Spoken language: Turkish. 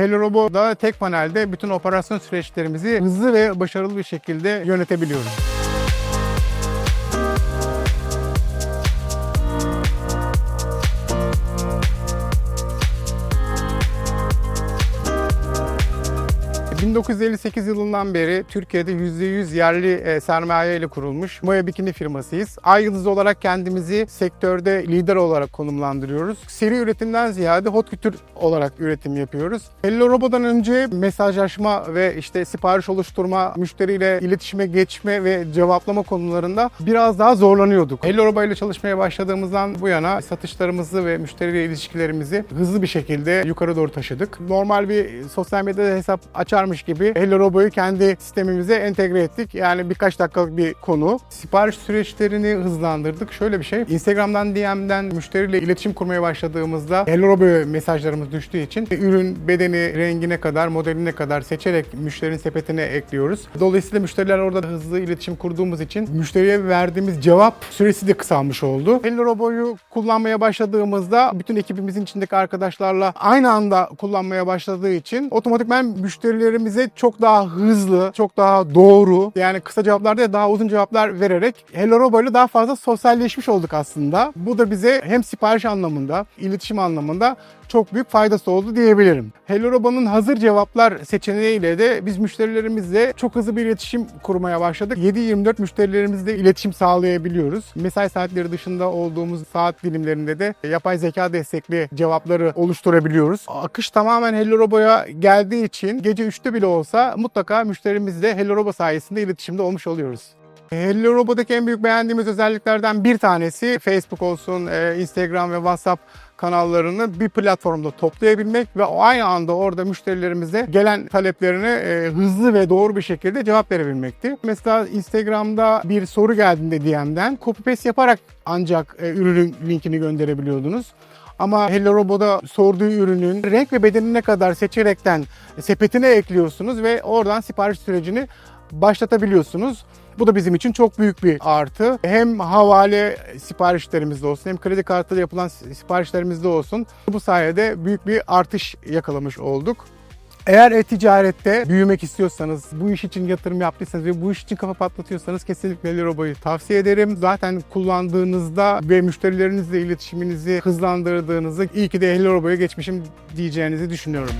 Hello Robot'da tek panelde bütün operasyon süreçlerimizi hızlı ve başarılı bir şekilde yönetebiliyoruz. ...1958 yılından beri Türkiye'de %100 yerli e, sermaye ile kurulmuş Moya Bikini firmasıyız. Ay yıldız olarak kendimizi sektörde lider olarak konumlandırıyoruz. Seri üretimden ziyade hot couture olarak üretim yapıyoruz. Hello Robot'dan önce mesajlaşma ve işte sipariş oluşturma, müşteriyle iletişime geçme ve cevaplama konularında biraz daha zorlanıyorduk. Hello Robot ile çalışmaya başladığımızdan bu yana satışlarımızı ve müşteriyle ilişkilerimizi hızlı bir şekilde yukarı doğru taşıdık. Normal bir sosyal medyada hesap açarmış gibi Hello Robot'u kendi sistemimize entegre ettik. Yani birkaç dakikalık bir konu. Sipariş süreçlerini hızlandırdık. Şöyle bir şey. Instagram'dan DM'den müşteriyle iletişim kurmaya başladığımızda Hello Robot'a mesajlarımız düştüğü için ürün bedeni, rengine kadar, modeline kadar seçerek müşterinin sepetine ekliyoruz. Dolayısıyla müşteriler orada hızlı iletişim kurduğumuz için müşteriye verdiğimiz cevap süresi de kısalmış oldu. Hello Robot'u kullanmaya başladığımızda bütün ekibimizin içindeki arkadaşlarla aynı anda kullanmaya başladığı için otomatikman müşterilerimize çok daha hızlı, çok daha doğru yani kısa cevaplar değil daha uzun cevaplar vererek Hello Robot ile daha fazla sosyalleşmiş olduk aslında. Bu da bize hem sipariş anlamında, iletişim anlamında çok büyük faydası oldu diyebilirim. Hello Robot'un hazır cevaplar seçeneğiyle de biz müşterilerimizle çok hızlı bir iletişim kurmaya başladık. 7-24 müşterilerimizle iletişim sağlayabiliyoruz. Mesai saatleri dışında olduğumuz saat dilimlerinde de yapay zeka destekli cevapları oluşturabiliyoruz. Akış tamamen Hello Robot'a geldiği için gece 3'te bile olsa mutlaka müşterimizle Hello Robot sayesinde iletişimde olmuş oluyoruz. Hello Robot'daki en büyük beğendiğimiz özelliklerden bir tanesi Facebook olsun, e, Instagram ve WhatsApp kanallarını bir platformda toplayabilmek ve aynı anda orada müşterilerimize gelen taleplerine e, hızlı ve doğru bir şekilde cevap verebilmekti. Mesela Instagram'da bir soru geldiğinde DM'den copy paste yaparak ancak e, ürünün linkini gönderebiliyordunuz. Ama Hello Robot'a sorduğu ürünün renk ve bedenine kadar seçerekten sepetine ekliyorsunuz ve oradan sipariş sürecini başlatabiliyorsunuz. Bu da bizim için çok büyük bir artı. Hem havale siparişlerimizde olsun hem kredi kartıyla yapılan siparişlerimizde olsun. Bu sayede büyük bir artış yakalamış olduk. Eğer e-ticarette büyümek istiyorsanız, bu iş için yatırım yaptıysanız ve bu iş için kafa patlatıyorsanız kesinlikle Hello Robot'u tavsiye ederim. Zaten kullandığınızda ve müşterilerinizle iletişiminizi hızlandırdığınızda iyi ki de Hello Robot'a geçmişim diyeceğinizi düşünüyorum.